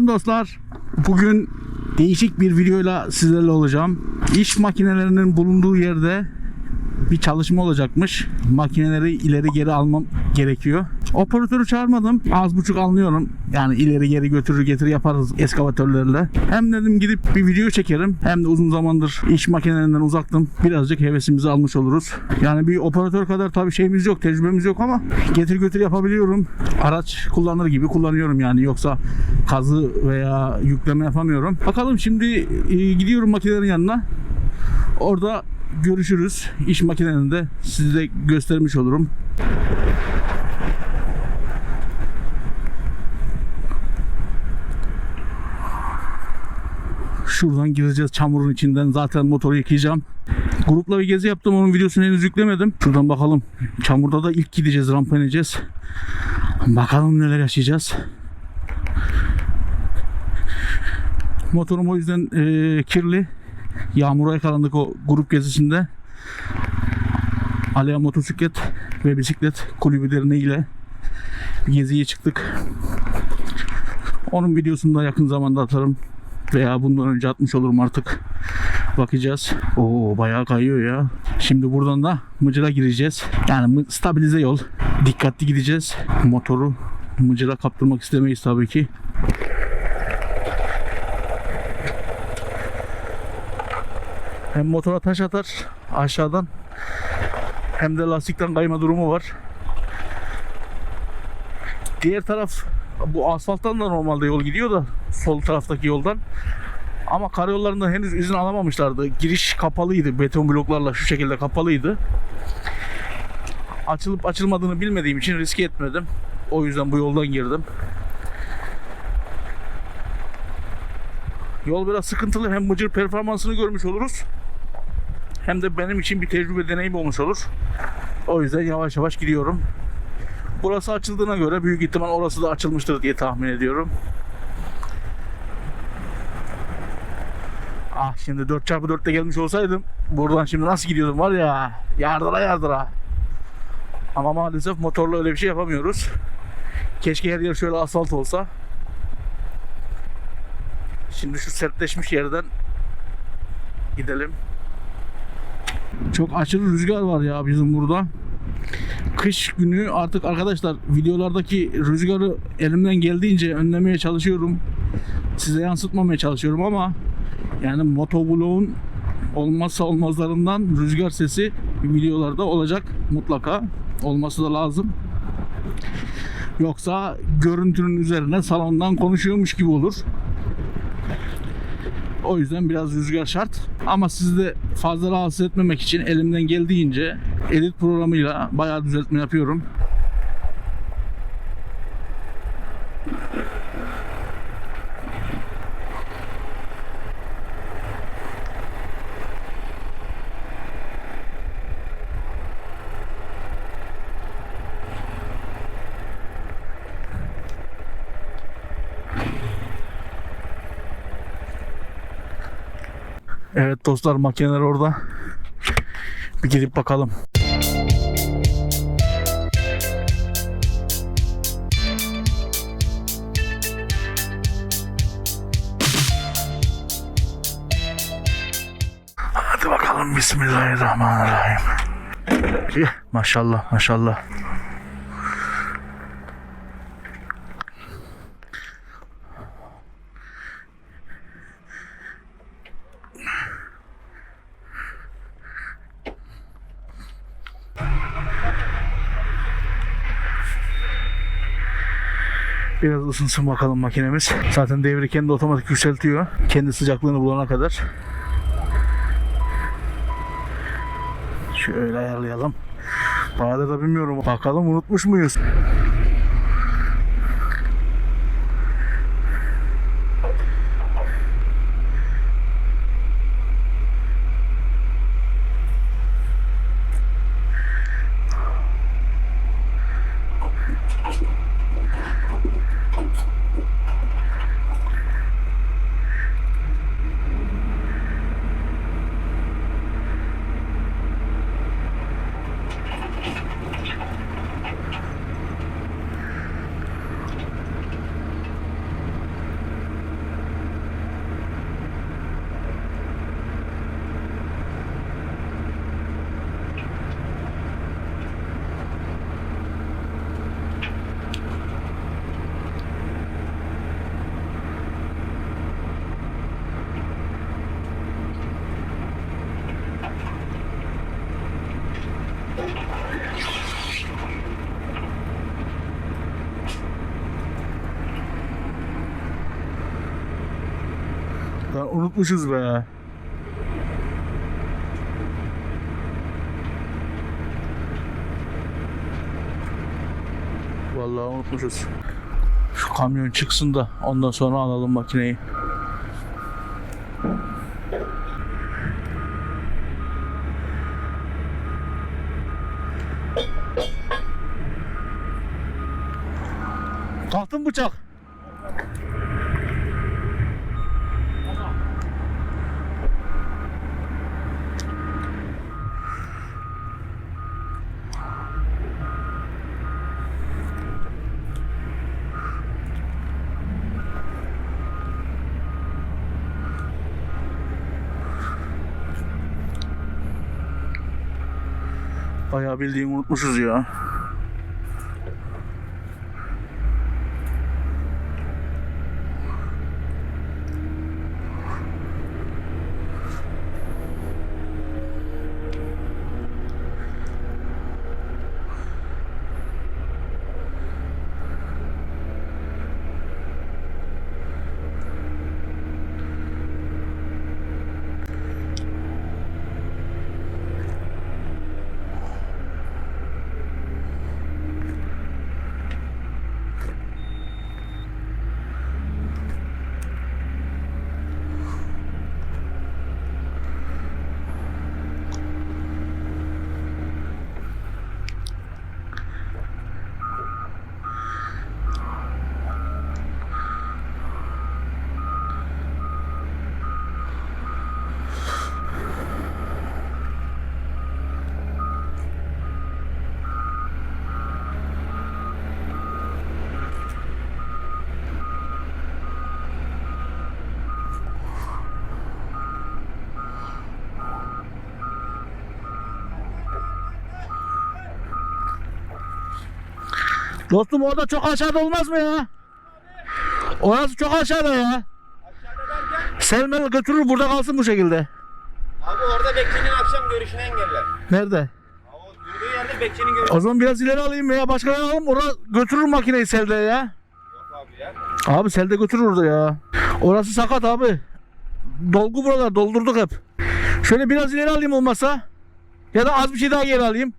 Selam dostlar. Bugün değişik bir videoyla sizlerle olacağım. İş makinelerinin bulunduğu yerde bir çalışma olacakmış. Makineleri ileri geri almam gerekiyor. Operatörü çağırmadım. Az buçuk anlıyorum. Yani ileri geri götürür getir yaparız eskavatörlerle. Hem dedim gidip bir video çekerim. Hem de uzun zamandır iş makinelerinden uzaktım. Birazcık hevesimizi almış oluruz. Yani bir operatör kadar tabii şeyimiz yok, tecrübemiz yok ama getir götür yapabiliyorum. Araç kullanır gibi kullanıyorum yani. Yoksa kazı veya yükleme yapamıyorum. Bakalım şimdi e, gidiyorum makinelerin yanına. Orada görüşürüz. İş makinelerinde size göstermiş olurum. Şuradan gireceğiz çamurun içinden. Zaten motoru yıkayacağım. Grupla bir gezi yaptım. Onun videosunu henüz yüklemedim. Şuradan bakalım. Çamurda da ilk gideceğiz. Rampa ineceğiz. Bakalım neler yaşayacağız. Motorum o yüzden eee, kirli. Yağmura yakalandık o grup gezisinde. Alea Motosiklet ve Bisiklet Kulübü derneğiyle geziye çıktık. Onun videosunu da yakın zamanda atarım. Veya bundan önce atmış olurum artık. Bakacağız. Oo bayağı kayıyor ya. Şimdi buradan da Mıcır'a gireceğiz. Yani stabilize yol. Dikkatli gideceğiz. Motoru Mıcır'a kaptırmak istemeyiz tabii ki. Hem motora taş atar aşağıdan hem de lastikten kayma durumu var. Diğer taraf bu asfalttan da normalde yol gidiyor da sol taraftaki yoldan. Ama karayollarında henüz izin alamamışlardı. Giriş kapalıydı. Beton bloklarla şu şekilde kapalıydı. Açılıp açılmadığını bilmediğim için riske etmedim. O yüzden bu yoldan girdim. Yol biraz sıkıntılı. Hem mıcır performansını görmüş oluruz. Hem de benim için bir tecrübe deneyim olmuş olur. O yüzden yavaş yavaş gidiyorum. Burası açıldığına göre büyük ihtimal orası da açılmıştır diye tahmin ediyorum. Ah şimdi 4x4'te gelmiş olsaydım buradan şimdi nasıl gidiyordum var ya yardıra yardıra. Ama maalesef motorla öyle bir şey yapamıyoruz. Keşke her yer şöyle asfalt olsa. Şimdi şu sertleşmiş yerden gidelim. Çok aşırı rüzgar var ya bizim burada. Kış günü artık arkadaşlar videolardaki rüzgarı elimden geldiğince önlemeye çalışıyorum. Size yansıtmamaya çalışıyorum ama yani motovlogun olmazsa olmazlarından rüzgar sesi videolarda olacak mutlaka. Olması da lazım. Yoksa görüntünün üzerine salondan konuşuyormuş gibi olur. O yüzden biraz rüzgar şart. Ama sizi de fazla rahatsız etmemek için elimden geldiğince edit programıyla bayağı düzeltme yapıyorum. Evet dostlar makineler orada. Bir gidip bakalım. Hadi bakalım Bismillahirrahmanirrahim. Maşallah maşallah. Biraz ısınsın bakalım makinemiz. Zaten devri kendi otomatik yükseltiyor. Kendi sıcaklığını bulana kadar. Şöyle ayarlayalım. Bayağı da bilmiyorum. Bakalım unutmuş muyuz? Unutmuşuz be. Vallahi unutmuşuz. Şu kamyon çıksın da ondan sonra alalım makineyi. Kalktın bıçak. Bayağı bildiğin unutmuşuz ya. Dostum orada çok aşağıda olmaz mı ya? Orası çok aşağıda ya. Selmel götürür burada kalsın bu şekilde. Abi orada bekçinin akşam görüşünü engeller. Nerede? Abi o durduğu yerde bekçinin görüşü O zaman biraz ileri alayım ya. Başka yere alalım. Orada götürür makineyi selde ya. yok abi ya. Abi selde götürür orada ya. Orası sakat abi. Dolgu buralar doldurduk hep. Şöyle biraz ileri alayım olmasa. Ya da az bir şey daha geri alayım.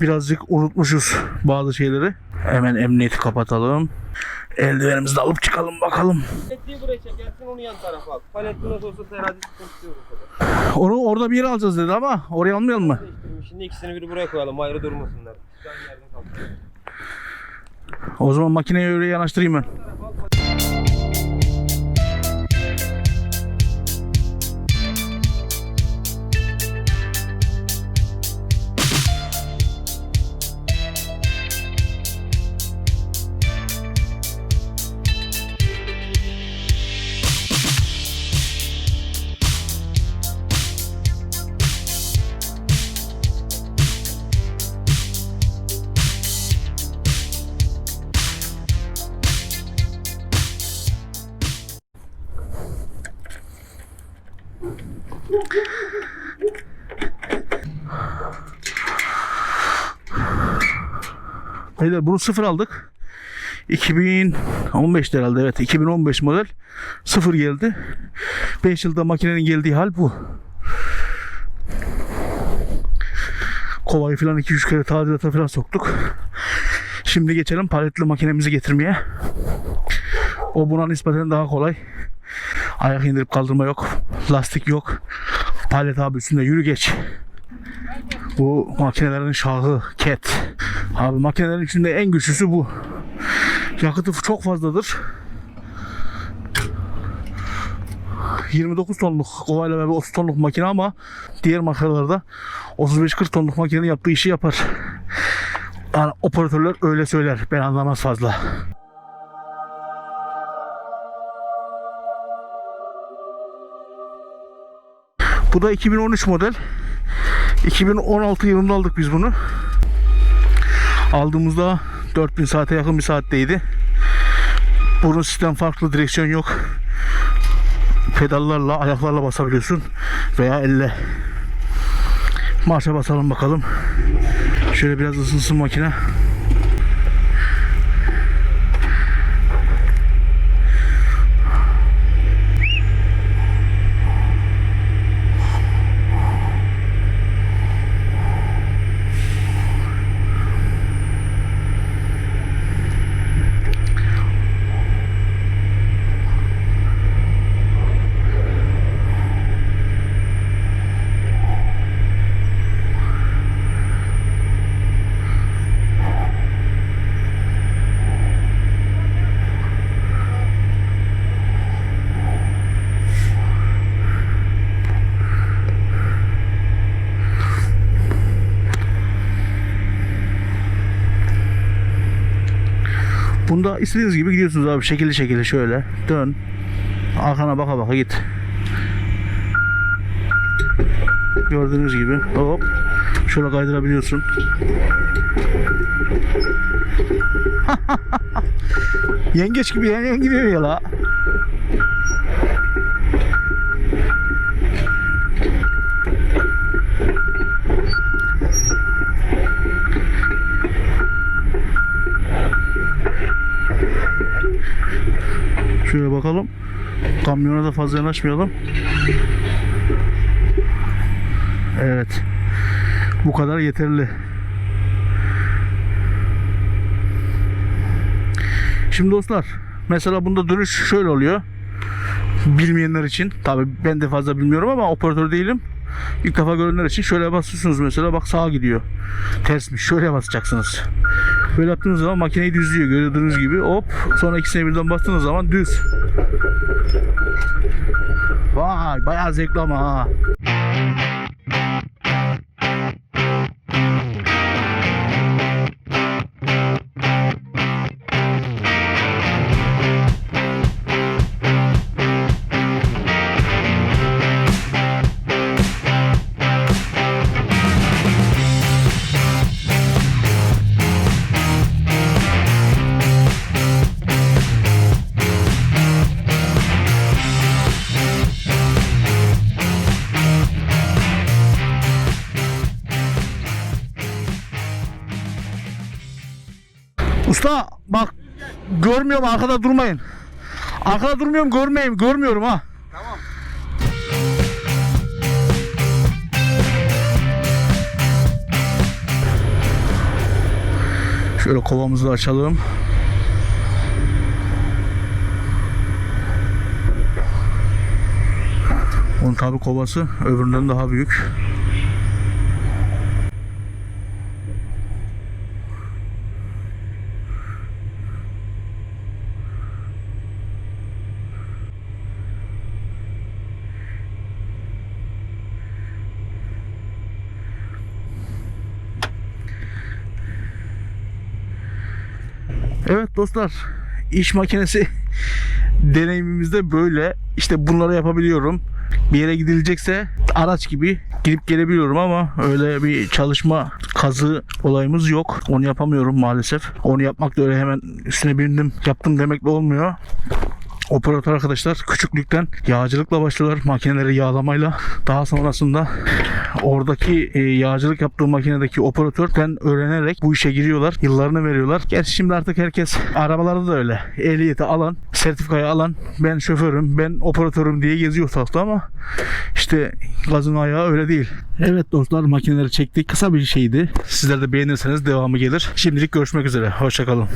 Birazcık unutmuşuz bazı şeyleri. Hemen emniyeti kapatalım. Eldivenimizi de alıp çıkalım bakalım. Buraya onu yan tarafa al. Paletli nasıl olsa terazi sıkıntı yok o kadar. Onu orada bir yere alacağız dedi ama oraya almayalım mı? Şimdi ikisini bir buraya koyalım ayrı durmasınlar. O zaman makineyi öyle yanaştırayım ben. Beyler bunu sıfır aldık. 2015 herhalde evet 2015 model sıfır geldi. 5 yılda makinenin geldiği hal bu. Kovayı falan 2-3 kere tadilata falan soktuk. Şimdi geçelim paletli makinemizi getirmeye. O buna nispeten daha kolay. Ayak indirip kaldırma yok. Lastik yok. Palet abi üstünde yürü geç. Bu makinelerin şahı Cat. Abi makinelerin içinde en güçlüsü bu. Yakıtı çok fazladır. 29 tonluk kovayla beraber 30 tonluk makine ama diğer makinalarda 35-40 tonluk makinenin yaptığı işi yapar. Yani operatörler öyle söyler. Ben anlamaz fazla. Bu da 2013 model. 2016 yılında aldık biz bunu. Aldığımızda 4000 saate yakın bir saatteydi. Bunun sistem farklı, direksiyon yok. Pedallarla, ayaklarla basabiliyorsun veya elle. Marşa basalım bakalım. Şöyle biraz ısınsın makine. Bunda istediğiniz gibi gidiyorsunuz abi. Şekilli şekilli şöyle. Dön. Arkana baka baka git. Gördüğünüz gibi. Hop. Şöyle kaydırabiliyorsun. Yengeç gibi yan gidiyor ya la Şöyle bakalım. Kamyona da fazla yanaşmayalım. Evet. Bu kadar yeterli. Şimdi dostlar mesela bunda dönüş şöyle oluyor. Bilmeyenler için tabi ben de fazla bilmiyorum ama operatör değilim. İlk defa görenler için şöyle basıyorsunuz mesela bak sağa gidiyor. Tersmiş şöyle basacaksınız. Böyle yaptığınız zaman makineyi düzlüyor gördüğünüz gibi hop sonra ikisine birden bastığınız zaman düz. Vay bayağı zevkli ama ha. Görmüyorum arkada durmayın. Arkada durmuyorum görmeyeyim görmüyorum ha. Tamam. Şöyle kovamızı açalım. Onun tabi kovası öbüründen daha büyük. Evet dostlar iş makinesi deneyimimizde böyle işte bunları yapabiliyorum. Bir yere gidilecekse araç gibi gidip gelebiliyorum ama öyle bir çalışma kazı olayımız yok. Onu yapamıyorum maalesef. Onu yapmak da öyle hemen üstüne bindim yaptım demekle olmuyor. Operatör arkadaşlar küçüklükten yağcılıkla başlıyorlar makineleri yağlamayla. Daha sonrasında oradaki e, yağcılık yaptığı makinedeki operatörden öğrenerek bu işe giriyorlar. Yıllarını veriyorlar. Gerçi şimdi artık herkes arabalarda da öyle. Ehliyeti alan, sertifikayı alan ben şoförüm, ben operatörüm diye geziyor sokakta ama işte gazın ayağı öyle değil. Evet dostlar makineleri çektik. Kısa bir şeydi. Sizler de beğenirseniz devamı gelir. Şimdilik görüşmek üzere. Hoşçakalın.